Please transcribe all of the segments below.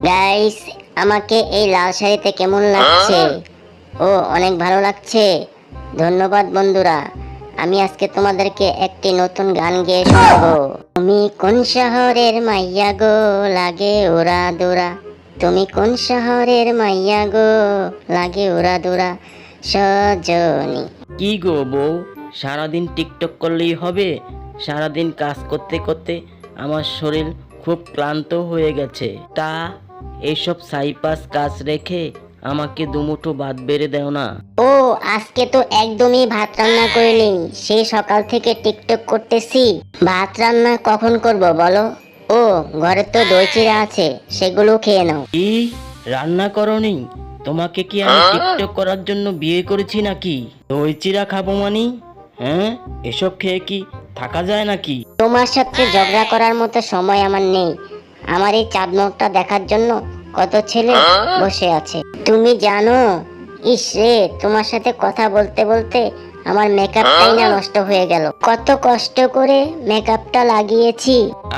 Guys আমাকে এই লাল শাড়িতে কেমন লাগছে? ও, অনেক ভালো লাগছে। ধন্যবাদ বন্ধুরা। আমি আজকে তোমাদেরকে একটি নতুন গান গেয়ে শোনাবো। তুমি কোন শহরের মাইয়া গো? লাগে ওরা দোরা। তুমি কোন শহরের মাইয়া গো? লাগে ওরা দোরা। সজনী। কি গো বউ? সারাদিন টিকটক করলেই হবে? সারাদিন কাজ করতে করতে আমার শরীর খুব ক্লান্ত হয়ে গেছে। তা এইসব সাইপাস কাজ রেখে আমাকে দুমুঠো ভাত বেড়ে দেও না। ও আজকে তো একদমই ভাত রান্না করিনি। সেই সকাল থেকে টিকটক করতেছি। ভাত রান্না কখন করব বলো? ও ঘরে তো দই চিড়া আছে সেগুলো খেয়ে নাও। কি? রান্না করনি? তোমাকে কি আমি টিকটক করার জন্য বিয়ে করেছি নাকি? দই চিরা খাব মানি? হ্যাঁ? এসব খেয়ে কি থাকা যায় নাকি? তোমার সাথে ঝগড়া করার মতো সময় আমার নেই। আমার এই চাঁদ মুখটা দেখার জন্য কত ছেলে বসে আছে। তুমি জানো? ইস রে তোমার সাথে কথা বলতে বলতে আমার মেকআপটাই না নষ্ট হয়ে গেল। কত কষ্ট করে মেকআপটা লাগিয়েছি।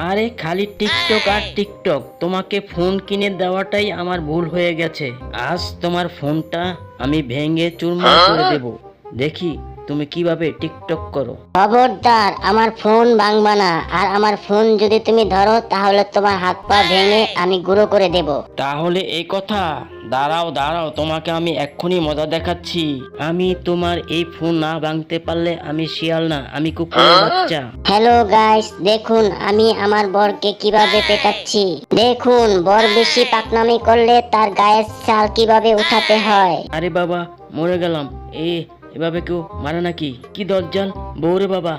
আরে খালি টিকটক আর টিকটক তোমাকে ফোন কিনে দেওয়াটাই আমার ভুল হয়ে গেছে। আজ তোমার ফোনটা আমি ভেঙে চুরমার করে দেব। দেখি তুমি কীভাবে টিকটক করো? খবরদার আমার ফোন ভাঙবা না। আর আমার ফোন যদি তুমি ধরো তাহলে তোমার হাত পা ভেঙে আমি গুঁড়ো করে দেব। তাহলে এই কথা? দাঁড়াও দাঁড়াও তোমাকে আমি এক্ষুনি মজা দেখাচ্ছি। আমি তোমার এই ফোন না ভাঙতে পারলে আমি শিয়াল না আমি কুকুরের বাচ্চা। হ্যালো গাইস দেখুন আমি আমার বরকে কীভাবে পেটাচ্ছি। দেখুন বর বেশি পাকনামি করলে তার গায়ের চাল কীভাবে উঠাতে হয়। আরে বাবা মরে গেলাম। এ এভাবে কেউ মারে নাকি? কি দশজন বউরে বাবা।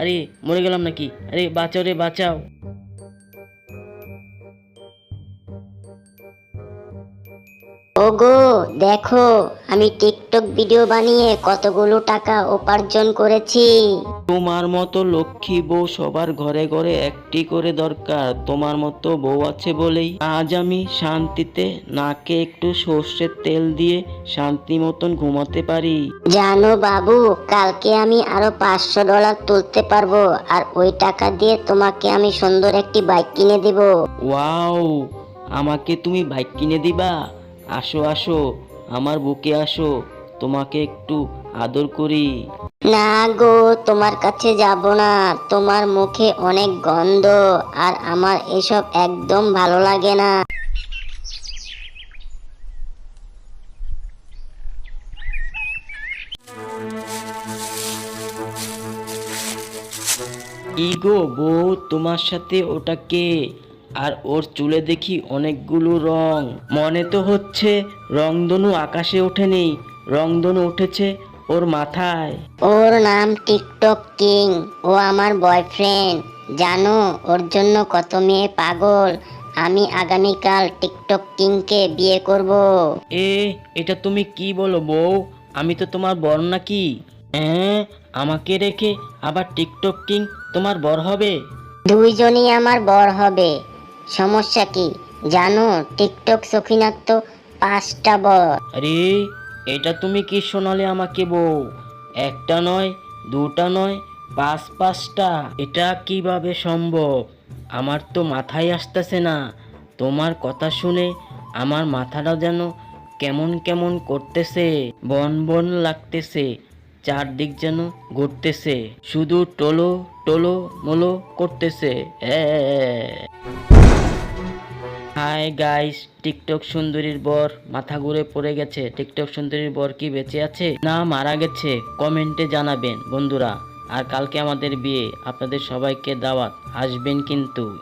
আরে মরে গেলাম নাকি? আরে বাঁচাও রে, বাঁচাও। ওগো দেখো আমি টিকটক ভিডিও বানিয়ে কতগুলো টাকা উপার্জন করেছি। তোমার মতো লক্ষ্মী বউ সবার ঘরে ঘরে একটি করে দরকার তোমার মতো বউ আছে বলেই। আজ আমি শান্তিতে নাকে একটু সর্ষের তেল দিয়ে শান্তি মতন ঘুমাতে পারি। জানো বাবু কালকে আমি আরও পাঁচশো ডলার তুলতে পারব আর ওই টাকা দিয়ে তোমাকে আমি সুন্দর একটি বাইক কিনে দেব। ওয়াও আমাকে তুমি বাইক কিনে দিবা? আসো আসো আমার বুকে আসো তোমাকে একটু আদর করি। না গো তোমার কাছে যাব না। তোমার মুখে অনেক গন্ধ আর আমার এসব একদম ভালো লাগে না। কি গো বউ তোমার সাথে ওটা কে? আর ওর চুলে দেখি অনেকগুলো রং। মনে তো হচ্ছে রংধনু আকাশে ওঠেনি রংধনু উঠেছে ওর মাথায়। ওর নাম টিকটক কিং ও আমার বয়ফ্রেন্ড। জানো ওর জন্য কত মেয়ে পাগল। আমি আগামীকাল টিকটক কিংকে বিয়ে করব। এ এটা তুমি কি বলো বউ? আমি তো তোমার বর নাকি? হ্যাঁ আমাকে রেখে আবার টিকটক কিং তোমার বর হবে? দুইজনই আমার বর হবে। সমস্যা কি? জানো, টিকটক সখিনার তো পাঁচটা বর। আরে, এটা তুমি কি শোনালে আমাকে বউ? একটা নয়, দুটা নয়, পাঁচ পাঁচটা। এটা কীভাবে সম্ভব? আমার তো মাথায় আসতেছে না। তোমার কথা শুনে আমার মাথাটা যেন কেমন কেমন করতেছে, বন বন লাগতেছে, চারদিক যেন ঘুরতেছে। শুধু টলো টলো, মোলো করতেছে এ হাই গাইস, টিকটক সুন্দরীর বর মাথা ঘুরে পড়ে গেছে। টিকটক সুন্দরীর বর কি বেঁচে আছে? না, মারা গেছে। কমেন্টে জানাবেন, বন্ধুরা। আর কালকে আমাদের বিয়ে। আপনাদের সবাইকে দাওয়াত। আসবেন কিন্তু।